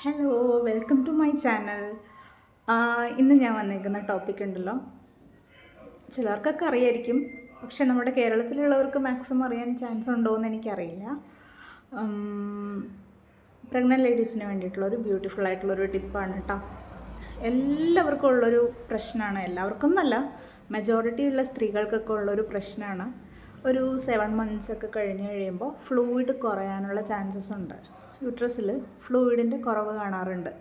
Hello welcome to my channel ഇന്ന് ഞാൻ വന്നേക്കുന്ന ടോപ്പിക് ഉണ്ടല്ലോ. ചിലർക്കൊക്കെ അറിയായിരിക്കും പക്ഷെ നമ്മുടെ കേരളത്തിലുള്ളവർക്ക് മാക്സിമം അറിയാൻ ചാൻസ് ഉണ്ടോ എന്ന് എനിക്കറിയില്ല. പ്രഗ്നന്റ് ലേഡീസിന് വേണ്ടിയിട്ടുള്ള ഒരു ബ്യൂട്ടിഫുൾ ആയിട്ടുള്ളൊരു ടിപ്പാണ് കേട്ടോ എല്ലാവർക്കും ഉള്ളൊരു പ്രശ്നമാണ് എല്ലാവർക്കും എന്നല്ല മെജോറിറ്റി ഉള്ള സ്ത്രീകൾക്കൊക്കെ ഉള്ളൊരു പ്രശ്നമാണ് ഒരു സെവൻ മന്ത്സ് ഒക്കെ കഴിഞ്ഞ് കഴിയുമ്പോൾ ഫ്ലൂയിഡ് കുറയാനുള്ള ചാൻസസ് ഉണ്ട്. യൂട്രസിൽ ഫ്ലൂയിഡിന്റെ കുറവ് കാണാറുണ്ട്.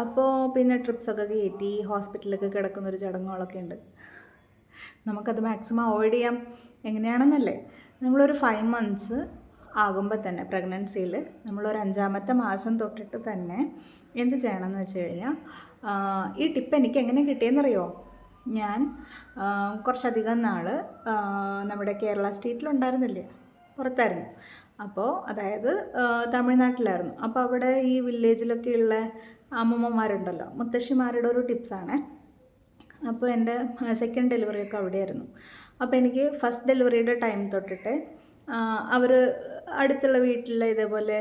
അപ്പോൾ പിന്നെ ട്രിപ്സൊക്കെ കയറ്റി ഹോസ്പിറ്റലിലൊക്കെ കിടക്കുന്ന ഒരു ചടങ്ങുകളൊക്കെ ഉണ്ട്. നമുക്കത് മാക്സിമം അവോയ്ഡ് ചെയ്യാം. എങ്ങനെയാണെന്നല്ലേ? നമ്മളൊരു ഫൈവ് മന്ത്സ് ആകുമ്പോൾ തന്നെ പ്രഗ്നൻസിയിൽ നമ്മളൊരു അഞ്ചാമത്തെ മാസം തൊട്ടിട്ട് തന്നെ എന്ത് ചെയ്യണമെന്ന് വെച്ച് കഴിഞ്ഞാൽ ഈ ടിപ്പ് എനിക്ക് എങ്ങനെ കിട്ടിയെന്നറിയോ? ഞാൻ കുറച്ചധികം നാൾ നമ്മുടെ കേരള സ്റ്റേറ്റിലുണ്ടായിരുന്നില്ലേ? പുറത്തായിരുന്നു. അപ്പോൾ അതായത് തമിഴ്നാട്ടിലായിരുന്നു. അപ്പോൾ അവിടെ ഈ വില്ലേജിലൊക്കെയുള്ള അമ്മമ്മമാരുണ്ടല്ലോ മുത്തശ്ശിമാരുടെ ഒരു ടിപ്സാണ് അപ്പോൾ എന്റെ സെക്കൻഡ് ഡെലിവറി ഒക്കെ അവിടെയായിരുന്നു. അപ്പോൾ എനിക്ക് ഫസ്റ്റ് ഡെലിവറിയുടെ ടൈം തൊട്ടിട്ട് അവർ അടുത്തുള്ള വീട്ടിലെ ഇതേപോലെ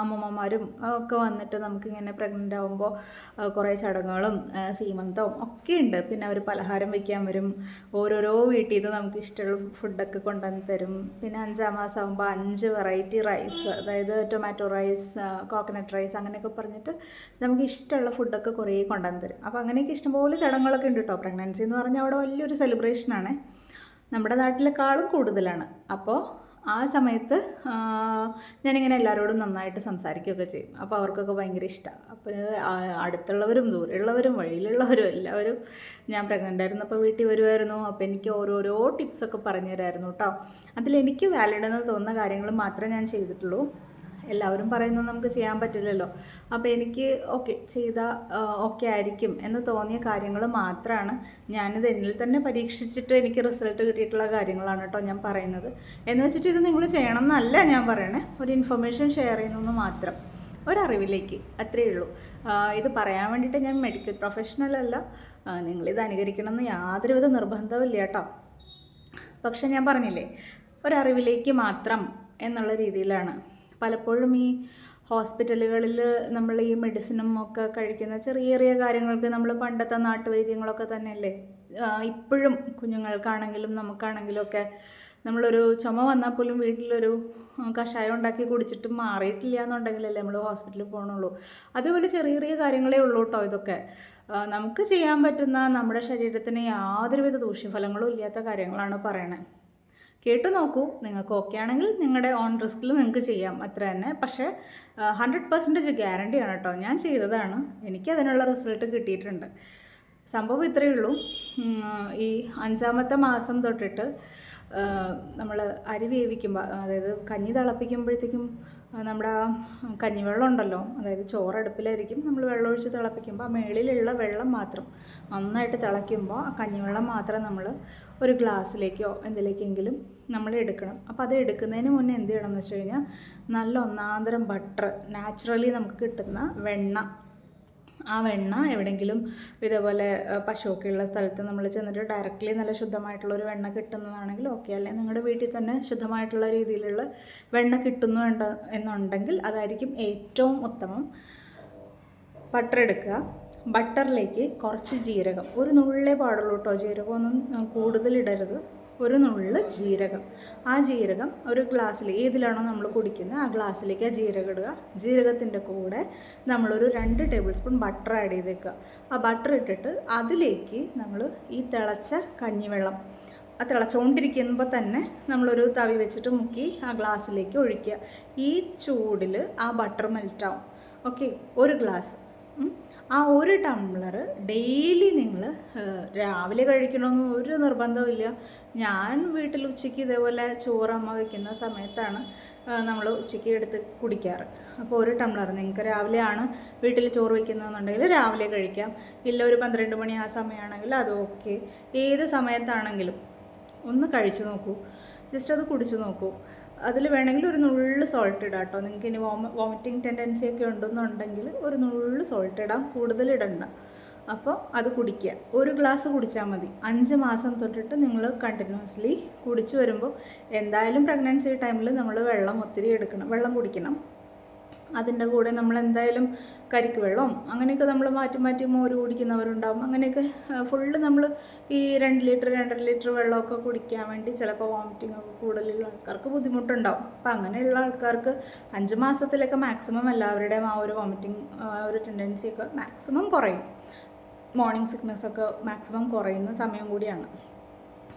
അമ്മമ്മമാരും ഒക്കെ വന്നിട്ട് നമുക്കിങ്ങനെ പ്രഗ്നന്റ് ആകുമ്പോൾ കുറേ ചടങ്ങുകളും സീമന്തവും ഒക്കെ ഉണ്ട്. പിന്നെ അവർ പലഹാരം വയ്ക്കാൻ വരും. ഓരോരോ വീട്ടിൽ നിന്ന് നമുക്ക് ഇഷ്ടമുള്ള ഫുഡൊക്കെ കൊണ്ടുവന്ന് തരും. പിന്നെ അഞ്ചാം മാസം ആകുമ്പോൾ അഞ്ച് വെറൈറ്റി റൈസ് അതായത് ടൊമാറ്റോ റൈസ് കോക്കനട്ട് റൈസ് അങ്ങനെയൊക്കെ പറഞ്ഞിട്ട് നമുക്ക് ഇഷ്ടമുള്ള ഫുഡൊക്കെ കുറേ കൊണ്ടുവന്ന് തരും. അപ്പോൾ അങ്ങനെയൊക്കെ ഇഷ്ടംപോലെ ചടങ്ങുകളൊക്കെ ഉണ്ട് കേട്ടോ പ്രഗ്നൻസി എന്ന് പറഞ്ഞാൽ അവിടെ വലിയൊരു സെലിബ്രേഷനാണ് നമ്മുടെ നാട്ടിലെക്കാളും കൂടുതലാണ്. അപ്പോൾ ആ സമയത്ത് ഞാനിങ്ങനെ എല്ലാവരോടും നന്നായിട്ട് സംസാരിക്കുകയൊക്കെ ചെയ്യും. അപ്പോൾ അവർക്കൊക്കെ ഭയങ്കര ഇഷ്ടമാണ് അപ്പോൾ അടുത്തുള്ളവരും ദൂരെയുള്ളവരും വഴിയിലുള്ളവരും എല്ലാവരും ഞാൻ പ്രഗ്നന്റ് ആയിരുന്നപ്പോൾ വീട്ടിൽ വരുമായിരുന്നു അപ്പോൾ എനിക്ക് ഓരോരോ ടിപ്സൊക്കെ പറഞ്ഞു തരായിരുന്നു കേട്ടോ അതിലെനിക്ക് വാലിഡ് എന്ന് തോന്നുന്ന കാര്യങ്ങൾ മാത്രമേ ഞാൻ ചെയ്തിട്ടുള്ളൂ. എല്ലാവരും പറയുന്നത് നമുക്ക് ചെയ്യാൻ പറ്റില്ലല്ലോ. അപ്പോൾ എനിക്ക് ഓക്കെ ചെയ്ത ഓക്കെ ആയിരിക്കും എന്ന് തോന്നിയ കാര്യങ്ങൾ മാത്രമാണ് ഞാനിത് എന്നിൽ തന്നെ പരീക്ഷിച്ചിട്ട് എനിക്ക് റിസൾട്ട് കിട്ടിയിട്ടുള്ള കാര്യങ്ങളാണ് കേട്ടോ ഞാൻ പറയുന്നത്. എന്ന് വെച്ചിട്ട് ഇത് നിങ്ങൾ ചെയ്യണം എന്നല്ല ഞാൻ പറയണേ. ഒരു ഇൻഫർമേഷൻ ഷെയർ ചെയ്യുന്നു മാത്രം. ഒരറിവിലേക്ക്. അത്രയേ ഉള്ളൂ. ഇത് പറയാൻ വേണ്ടിയിട്ട് ഞാൻ മെഡിക്കൽ പ്രൊഫഷണൽ അല്ല. നിങ്ങളിത് അനുകരിക്കണം എന്ന് യാതൊരുവിധ നിർബന്ധവും ഇല്ല കേട്ടോ. പക്ഷെ ഞാൻ പറഞ്ഞില്ലേ ഒരറിവിലേക്ക് മാത്രം എന്നുള്ള രീതിയിലാണ്. പലപ്പോഴും ഈ ഹോസ്പിറ്റലുകളിൽ നമ്മൾ ഈ മെഡിസിനും ഒക്കെ കഴിക്കുന്ന ചെറിയ ചെറിയ കാര്യങ്ങൾക്ക് നമ്മൾ പണ്ടത്തെ നാട്ടുവൈദ്യങ്ങളൊക്കെ തന്നെയല്ലേ? ഇപ്പോഴും കുഞ്ഞുങ്ങൾക്കാണെങ്കിലും നമുക്കാണെങ്കിലും ഒക്കെ നമ്മളൊരു ചുമ വന്നാൽ പോലും വീട്ടിലൊരു കഷായം ഉണ്ടാക്കി കുടിച്ചിട്ട് മാറിയിട്ടില്ല എന്നുണ്ടെങ്കിലല്ലേ നമ്മൾ ഹോസ്പിറ്റലിൽ പോകണുള്ളൂ അതുപോലെ ചെറിയ ചെറിയ കാര്യങ്ങളേ ഉള്ളൂ കേട്ടോ ഇതൊക്കെ. നമുക്ക് ചെയ്യാൻ പറ്റുന്ന നമ്മുടെ ശരീരത്തിന് യാതൊരുവിധ ദൂഷ്യഫലങ്ങളും ഇല്ലാത്ത കാര്യങ്ങളാണ് പറയണത് കേട്ടു നോക്കൂ. നിങ്ങൾക്ക് ഓക്കെ ആണെങ്കിൽ നിങ്ങളുടെ ഓൺ റിസ്കിൽ നിങ്ങൾക്ക് ചെയ്യാം. അത്ര തന്നെ. പക്ഷേ ഹൺഡ്രഡ് പെർസെന്റേജ് ഗ്യാരണ്ടിയാണ് കേട്ടോ ഞാൻ ചെയ്തതാണ്. എനിക്ക് അതിനുള്ള റിസൾട്ട് കിട്ടിയിട്ടുണ്ട്. സംഭവം ഇത്രയേ ഉള്ളൂ. ഈ അഞ്ചാമത്തെ മാസം തൊട്ടിട്ട് നമ്മൾ അരി വേവിക്കുമ്പോൾ അതായത് കഞ്ഞി തിളപ്പിക്കുമ്പോഴത്തേക്കും നമ്മുടെ കഞ്ഞിവെള്ളം ഉണ്ടല്ലോ അതായത് ചോറ് അടുപ്പിലായിരിക്കും നമ്മൾ വെള്ളം ഒഴിച്ച് തിളപ്പിക്കുമ്പോൾ ആ മേളിലുള്ള വെള്ളം മാത്രം നന്നായിട്ട് തിളയ്ക്കുമ്പോൾ ആ കഞ്ഞിവെള്ളം മാത്രം നമ്മൾ ഒരു ഗ്ലാസ്സിലേക്കോ എന്തിലേക്കെങ്കിലും നമ്മൾ എടുക്കണം. അപ്പോൾ അത് എടുക്കുന്നതിന് മുന്നേ എന്ത് ചെയ്യണം എന്ന് വെച്ച് കഴിഞ്ഞാൽ നല്ല ഒന്നാന്തരം ബട്ടർ നാച്ചുറലി നമുക്ക് കിട്ടുന്ന വെണ്ണ ആ വെണ്ണ എവിടെയെങ്കിലും ഇതേപോലെ പശുവൊക്കെ ഉള്ള സ്ഥലത്ത് നമ്മൾ ചെന്നിട്ട് ഡയറക്റ്റ്ലി നല്ല ശുദ്ധമായിട്ടുള്ള ഒരു വെണ്ണ കിട്ടുന്നതാണെങ്കിൽ ഓക്കെ അല്ലെങ്കിൽ നിങ്ങളുടെ വീട്ടിൽ തന്നെ ശുദ്ധമായിട്ടുള്ള രീതിയിലുള്ള വെണ്ണ കിട്ടുന്നു എന്നുണ്ടെങ്കിൽ അതായിരിക്കും ഏറ്റവും ഉത്തമം. ബട്ടർ എടുക്കുക. ബട്ടറിലേക്ക് കുറച്ച് ജീരകം. ഒരു നുള്ളേ പാടുള്ളൂ കേട്ടോ ജീരകമൊന്നും കൂടുതൽ ഇടരുത്. ഒരു നുള്ള് ജീരകം. ആ ജീരകം ഒരു ഗ്ലാസ്സിൽ ഏതിലാണോ നമ്മൾ കുടിക്കുന്നത് ആ ഗ്ലാസ്സിലേക്ക് ആ ജീരകം ഇടുക. ജീരകത്തിന്റെ കൂടെ നമ്മളൊരു രണ്ട് ടേബിൾ സ്പൂൺ ബട്ടർ ആഡ് ചെയ്തേക്കുക. ആ ബട്ടർ ഇട്ടിട്ട് അതിലേക്ക് നമ്മൾ ഈ തിളച്ച കഞ്ഞിവെള്ളം ആ തിളച്ചുകൊണ്ടിരിക്കുമ്പോൾ തന്നെ നമ്മളൊരു തവി വെച്ചിട്ട് മുക്കി ആ ഗ്ലാസ്സിലേക്ക് ഒഴിക്കുക. ഈ ചൂടിൽ ആ ബട്ടർ മെൽറ്റാവും ഓക്കെ ഒരു ഗ്ലാസ്. ആ ഒരു ടംബ്ലർ ഡെയിലി നിങ്ങൾ രാവിലെ കഴിക്കണമെന്ന് ഒരു നിർബന്ധമില്ല ഞാൻ വീട്ടിൽ ഉച്ചയ്ക്ക് ഇതേപോലെ ചോറ് അമ്മ വയ്ക്കുന്ന സമയത്താണ് നമ്മൾ ഉച്ചയ്ക്ക് എടുത്ത് കുടിക്കാറ്. അപ്പോൾ ഒരു ടംബ്ലർ നിങ്ങൾക്ക് രാവിലെയാണ് വീട്ടിൽ ചോറ് വയ്ക്കുന്നതെന്നുണ്ടെങ്കിൽ രാവിലെ കഴിക്കാം. ഇല്ല ഒരു പന്ത്രണ്ട് മണി ആ സമയമാണെങ്കിൽ അത് ഓക്കെ. ഏത് സമയത്താണെങ്കിലും ഒന്ന് കഴിച്ചു നോക്കൂ. ജസ്റ്റ് അത് കുടിച്ചു നോക്കൂ. അതിൽ വേണമെങ്കിൽ ഒരു നുള്ളു സോൾട്ട് ഇടാം കേട്ടോ നിങ്ങൾക്ക് ഇനി വോമ വോമിറ്റിംഗ് ടെൻഡൻസി ഒക്കെ ഉണ്ടെന്നുണ്ടെങ്കിൽ ഒരു നുള്ളു സോൾട്ട് ഇടാം കൂടുതൽ ഇടണ്ട. അപ്പോൾ അത് കുടിക്കുക. ഒരു ഗ്ലാസ് കുടിച്ചാൽ മതി. അഞ്ച് മാസം തൊട്ടിട്ട് നിങ്ങൾ കണ്ടിന്യൂസ്ലി കുടിച്ചു വരുമ്പോൾ എന്തായാലും പ്രഗ്നൻസി ടൈമിൽ നമ്മൾ വെള്ളം ഒത്തിരി എടുക്കണം വെള്ളം കുടിക്കണം. അതിന്റെ കൂടെ നമ്മൾ എന്തായാലും കരിക്ക് വെള്ളവും അങ്ങനെയൊക്കെ നമ്മൾ മാറ്റി മാറ്റി മോര് കുടിക്കുന്നവരുണ്ടാവും. അങ്ങനെയൊക്കെ ഫുള്ള് നമ്മൾ ഈ രണ്ട് ലിറ്റർ രണ്ടര ലിറ്റർ വെള്ളമൊക്കെ കുടിക്കാൻ വേണ്ടി ചിലപ്പോൾ വോമിറ്റിംഗ് ഒക്കെ കൂടുതലുള്ള ആൾക്കാർക്ക് ബുദ്ധിമുട്ടുണ്ടാവും. അപ്പം അങ്ങനെയുള്ള ആൾക്കാർക്ക് അഞ്ച് മാസത്തിലൊക്കെ മാക്സിമം എല്ലാവരുടെയും ആ ഒരു വോമിറ്റിംഗ് ഒരു ടെൻഡൻസിയൊക്കെ മാക്സിമം കുറയും. മോർണിംഗ് സിക്നസ് ഒക്കെ മാക്സിമം കുറയുന്ന സമയം കൂടിയാണ്.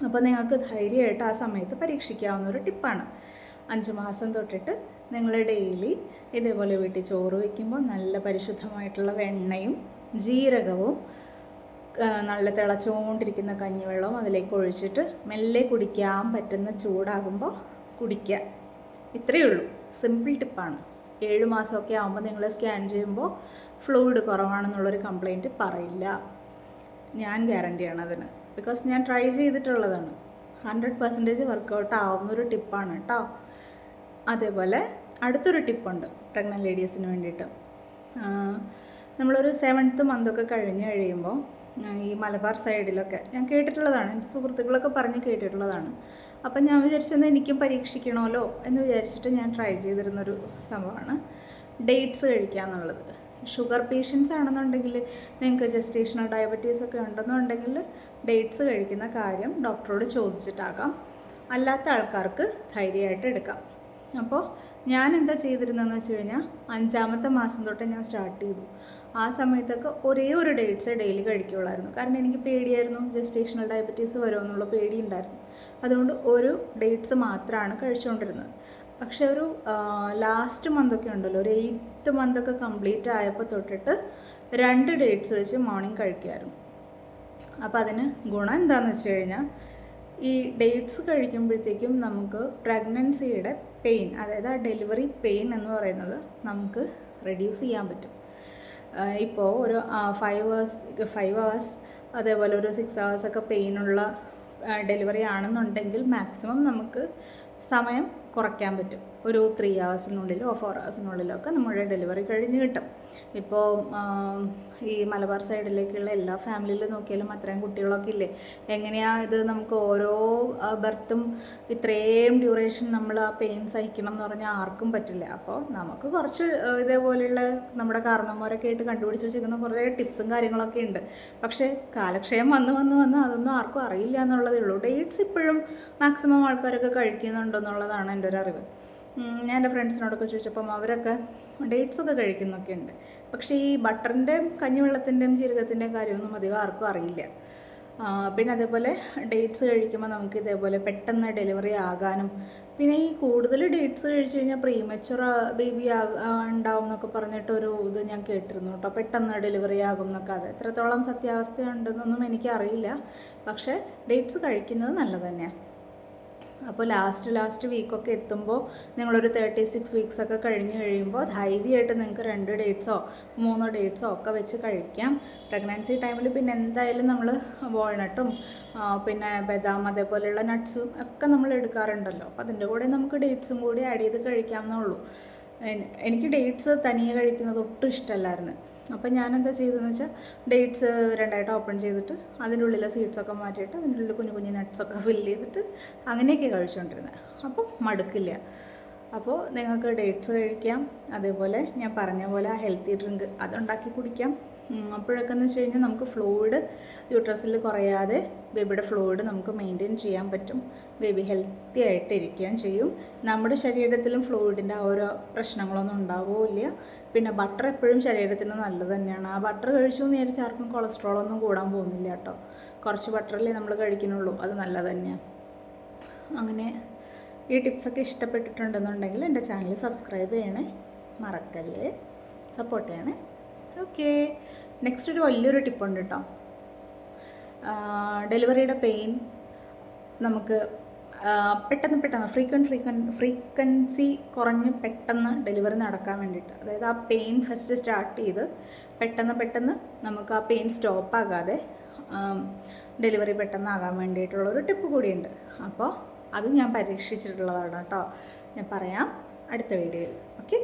അപ്പോൾ നിങ്ങൾക്ക് ധൈര്യമായിട്ട് ആ സമയത്ത് പരീക്ഷിക്കാവുന്ന ഒരു ടിപ്പാണ് അഞ്ച് മാസം തൊട്ടിട്ട് നിങ്ങൾ ഡെയിലി ഇതേപോലെ വീട്ടിൽ ചോറ് വയ്ക്കുമ്പോൾ നല്ല പരിശുദ്ധമായിട്ടുള്ള വെണ്ണയും ജീരകവും നല്ല തിളച്ചുകൊണ്ടിരിക്കുന്ന കഞ്ഞിവെള്ളവും അതിലേക്ക് ഒഴിച്ചിട്ട് മെല്ലെ കുടിക്കാൻ പറ്റുന്ന ചൂടാകുമ്പോൾ കുടിക്കുക. ഇത്രയേ ഉള്ളൂ. സിമ്പിൾ ടിപ്പാണ് ഏഴ് മാസമൊക്കെ ആകുമ്പോൾ നിങ്ങൾ സ്കാൻ ചെയ്യുമ്പോൾ ഫ്ലൂയിഡ് കുറവാണെന്നുള്ളൊരു കംപ്ലൈന്റ് പറയില്ല. ഞാൻ ഗ്യാരണ്ടിയാണ് അതിന്. ബിക്കോസ് ഞാൻ ട്രൈ ചെയ്തിട്ടുള്ളതാണ്. ഹൺഡ്രഡ് പെർസെന്റേജ് വർക്കൗട്ട് ആവുന്നൊരു ടിപ്പാണ് കേട്ടോ. അതേപോലെ അടുത്തൊരു ടിപ്പുണ്ട് പ്രഗ്നന്റ് ലേഡീസിന് വേണ്ടിയിട്ട്. നമ്മളൊരു സെവൻത്ത് മന്തൊക്കെ കഴിഞ്ഞ് കഴിയുമ്പോൾ ഈ മലബാർ സൈഡിലൊക്കെ ഞാൻ കേട്ടിട്ടുള്ളതാണ് എന്റെ സുഹൃത്തുക്കളൊക്കെ പറഞ്ഞ് കേട്ടിട്ടുള്ളതാണ്. അപ്പം ഞാൻ വിചാരിച്ചൊന്ന് എനിക്കും പരീക്ഷിക്കണമല്ലോ എന്ന് വിചാരിച്ചിട്ട് ഞാൻ ട്രൈ ചെയ്തിരുന്നൊരു സംഭവമാണ് ഡേറ്റ്സ് കഴിക്കുക എന്നുള്ളത് ഷുഗർ പേഷ്യൻസ് ആണെന്നുണ്ടെങ്കിൽ നിങ്ങൾക്ക് ജസ്റ്റേഷണൽ ഡയബറ്റീസ് ഒക്കെ ഉണ്ടെന്നുണ്ടെങ്കിൽ ഡേറ്റ്സ് കഴിക്കുന്ന കാര്യം ഡോക്ടറോട് ചോദിച്ചിട്ടാകാം. അല്ലാത്ത ആൾക്കാർക്ക് ധൈര്യമായിട്ട് എടുക്കാം. അപ്പോൾ ഞാൻ എന്താ ചെയ്തിരുന്നതെന്ന് വെച്ച് കഴിഞ്ഞാൽ അഞ്ചാമത്തെ മാസം തൊട്ട് ഞാൻ സ്റ്റാർട്ട് ചെയ്തു. ആ സമയത്തൊക്കെ ഒരേ ഒരു ഡേറ്റ്സ് ഡെയിലി കഴിക്കുകയുള്ളായിരുന്നു കാരണം എനിക്ക് പേടിയായിരുന്നു ജസ്റ്റേഷണൽ ഡയബറ്റീസ് വരുമെന്നുള്ള പേടി ഉണ്ടായിരുന്നു. അതുകൊണ്ട് ഒരു ഡേറ്റ്സ് മാത്രമാണ് കഴിച്ചുകൊണ്ടിരുന്നത് പക്ഷേ ഒരു ലാസ്റ്റ് മന്തൊക്കെ ഉണ്ടല്ലോ ഒരു എയ്ത്ത് മന്തൊക്കെ കംപ്ലീറ്റ് ആയപ്പോൾ തൊട്ടിട്ട് രണ്ട് ഡേറ്റ്സ് വെച്ച് മോർണിംഗ് കഴിക്കുമായിരുന്നു അപ്പോൾ അതിന് ഗുണം എന്താണെന്ന് വെച്ച് കഴിഞ്ഞാൽ ഈ ഡേറ്റ്സ് കഴിക്കുമ്പോഴത്തേക്കും നമുക്ക് പ്രഗ്നൻസിയുടെ പെയിൻ അതായത് ആ ഡെലിവറി പെയിൻ എന്ന് പറയുന്നത് നമുക്ക് റെഡ്യൂസ് ചെയ്യാൻ പറ്റും. ഇപ്പോൾ ഒരു ഫൈവ് അവേഴ്സ് ഫൈവ് അവേഴ്സ് അതേപോലെ ഒരു സിക്സ് അവേഴ്സ് ഒക്കെ പെയിനുള്ള ഡെലിവറി ആണെന്നുണ്ടെങ്കിൽ മാക്സിമം നമുക്ക് സമയം കുറയ്ക്കാൻ പറ്റും. ഒരു ത്രീ ഹവേഴ്സിനുള്ളിലോ ഫോർ ഹവേഴ്സിനുള്ളിലോ ഒക്കെ നമ്മുടെ ഡെലിവറി കഴിഞ്ഞ് കിട്ടും. ഇപ്പോൾ ഈ മലബാർ സൈഡിലേക്കുള്ള എല്ലാ ഫാമിലിയിലും നോക്കിയാലും അത്രയും കുട്ടികളൊക്കെ ഇല്ലേ? എങ്ങനെയാണ് ഇത് നമുക്ക് ഓരോ ബർത്തും ഇത്രയും ഡ്യൂറേഷൻ നമ്മൾ ആ പെയിൻ സഹിക്കണം എന്ന് പറഞ്ഞാൽ ആർക്കും പറ്റില്ല. അപ്പോൾ നമുക്ക് കുറച്ച് ഇതേപോലെയുള്ള നമ്മുടെ കാരണന്മാരൊക്കെ ആയിട്ട് കണ്ടുപിടിച്ച് വെച്ചിരിക്കുന്ന കുറേ ടിപ്സും കാര്യങ്ങളൊക്കെ ഉണ്ട്. പക്ഷേ കാലക്ഷയം വന്ന് വന്ന് വന്ന് അതൊന്നും ആർക്കും അറിയില്ല എന്നുള്ളതേ ഉള്ളൂ. ഡേറ്റ്സ് ഇപ്പോഴും മാക്സിമം ആൾക്കാരൊക്കെ കഴിക്കുന്നുണ്ടെന്നുള്ളതാണ് എന്റെ ഒരു അറിവ്. ഞാൻ എന്റെ ഫ്രണ്ട്സിനോടൊക്കെ ചോദിച്ചപ്പം അവരൊക്കെ ഡേറ്റ്സ് ഒക്കെ കഴിക്കുന്നൊക്കെ ഉണ്ട്. പക്ഷേ ഈ ബട്ടറിന്റെയും കഞ്ഞിവെള്ളത്തിന്റെയും ജീരകത്തിന്റെയും കാര്യമൊന്നും അധികം ആർക്കും അറിയില്ല. പിന്നെ അതേപോലെ ഡേറ്റ്സ് കഴിക്കുമ്പോൾ നമുക്ക് ഇതേപോലെ പെട്ടെന്ന് ഡെലിവറി ആകാനും പിന്നെ ഈ കൂടുതൽ ഡേറ്റ്സ് കഴിച്ചു കഴിഞ്ഞാൽ പ്രീമച്ചുറ ബേബി ഉണ്ടാവും എന്നൊക്കെ പറഞ്ഞിട്ടൊരു ഇത് ഞാൻ കേട്ടിരുന്നു കേട്ടോ. പെട്ടെന്ന് ഡെലിവറി ആകും എന്നൊക്കെ. അത് എത്രത്തോളം സത്യാവസ്ഥ ഉണ്ടെന്നൊന്നും എനിക്കറിയില്ല. പക്ഷേ ഡേറ്റ്സ് കഴിക്കുന്നത് നല്ലത് തന്നെയാണ് അപ്പോൾ ലാസ്റ്റ് ലാസ്റ്റ് വീക്കൊക്കെ എത്തുമ്പോൾ നിങ്ങളൊരു തേർട്ടി സിക്സ് വീക്സ് ഒക്കെ കഴിഞ്ഞ് കഴിയുമ്പോൾ ധൈര്യമായിട്ട് നിങ്ങൾക്ക് രണ്ട് ഡേറ്റ്സോ മൂന്നോ ഡേറ്റ്സോ ഒക്കെ വെച്ച് കഴിക്കാം. പ്രഗ്നൻസി ടൈമിൽ പിന്നെ എന്തായാലും നമ്മൾ വാൾനട്ടും പിന്നെ ബദാം അതേപോലെയുള്ള നട്ട്സും ഒക്കെ നമ്മൾ എടുക്കാറുണ്ടല്ലോ. അപ്പോൾ അതിന്റെ കൂടെ നമുക്ക് ഡേറ്റ്സും കൂടി ആഡ് ചെയ്ത് കഴിക്കാവുന്നേ എൻ- എനിക്ക് ഡേറ്റ്സ് തനിയെ കഴിക്കുന്നത് ഒട്ടും ഇഷ്ടമല്ലായിരുന്നു. അപ്പം ഞാനെന്താ ചെയ്തതെന്ന് വെച്ചാൽ ഡേറ്റ്സ് രണ്ടായിട്ട് ഓപ്പൺ ചെയ്തിട്ട് അതിന്റെ ഉള്ളിലെ സീഡ്സൊക്കെ മാറ്റിയിട്ട് അതിന്റെ ഉള്ളിൽ കുഞ്ഞു കുഞ്ഞു നട്ട്സൊക്കെ ഫില്ല് ചെയ്തിട്ട് അങ്ങനെയൊക്കെ കഴിച്ചുകൊണ്ടിരുന്നത് അപ്പം മടുക്കില്ല. അപ്പോൾ നിങ്ങൾക്ക് ഡേറ്റ്സ് കഴിക്കാം. അതേപോലെ ഞാൻ പറഞ്ഞ പോലെ ഹെൽത്തി ഡ്രിങ്ക് അതുണ്ടാക്കി കുടിക്കാം. അപ്പോഴൊക്കെ എന്ന് വെച്ച് കഴിഞ്ഞാൽ നമുക്ക് ഫ്ലൂയിഡ് യൂട്രസിൽ കുറയാതെ ബേബിയുടെ ഫ്ലൂയിഡ് നമുക്ക് മെയിന്റെയിൻ ചെയ്യാൻ പറ്റും. ബേബി ഹെൽത്തി ആയിട്ട് ഇരിക്കുകയും ചെയ്യും. നമ്മുടെ ശരീരത്തിലും ഫ്ലൂയിഡിന്റെ ആ ഓരോ പ്രശ്നങ്ങളൊന്നും ഉണ്ടാവില്ല പിന്നെ ബട്ടർ എപ്പോഴും ശരീരത്തിന് നല്ലത് തന്നെയാണ്. ആ ബട്ടർ കഴിച്ചു എന്ന് ആർക്കും കൊളസ്ട്രോൾ ഒന്നും കൂടാൻ പോകുന്നില്ല കേട്ടോ. കുറച്ച് ബട്ടറല്ലേ നമ്മൾ കഴിക്കുന്നുള്ളൂ. അത് നല്ലത് തന്നെയാണ് അങ്ങനെ ഈ ടിപ്സൊക്കെ ഇഷ്ടപ്പെട്ടിട്ടുണ്ടെന്നുണ്ടെങ്കിൽ എന്റെ ചാനൽ സബ്സ്ക്രൈബ് ചെയ്യണേ. മറക്കല്ലേ? സപ്പോർട്ട് ചെയ്യണേ. ഓക്കെ നെക്സ്റ്റ് ഒരു വലിയൊരു ടിപ്പുണ്ട് കേട്ടോ ഡെലിവറിയുടെ പെയിൻ നമുക്ക് പെട്ടെന്ന് പെട്ടെന്ന് ഫ്രീക്വന്റ് ഫ്രീക്വൻ ഫ്രീക്വൻസി കുറഞ്ഞ് പെട്ടെന്ന് ഡെലിവറി നടക്കാൻ വേണ്ടിയിട്ട്. അതായത് ആ പെയിൻ ഫസ്റ്റ് സ്റ്റാർട്ട് ചെയ്ത് പെട്ടെന്ന് പെട്ടെന്ന് നമുക്ക് ആ പെയിൻ സ്റ്റോപ്പാകാതെ ഡെലിവറി പെട്ടെന്ന് ആകാൻ വേണ്ടിയിട്ടുള്ളൊരു ടിപ്പ് കൂടിയുണ്ട്. അപ്പോൾ അതും ഞാൻ പരീക്ഷിച്ചിട്ടുള്ളതാണ് കേട്ടോ ഞാൻ പറയാം. അടുത്ത വീഡിയോയിൽ ഓക്കെ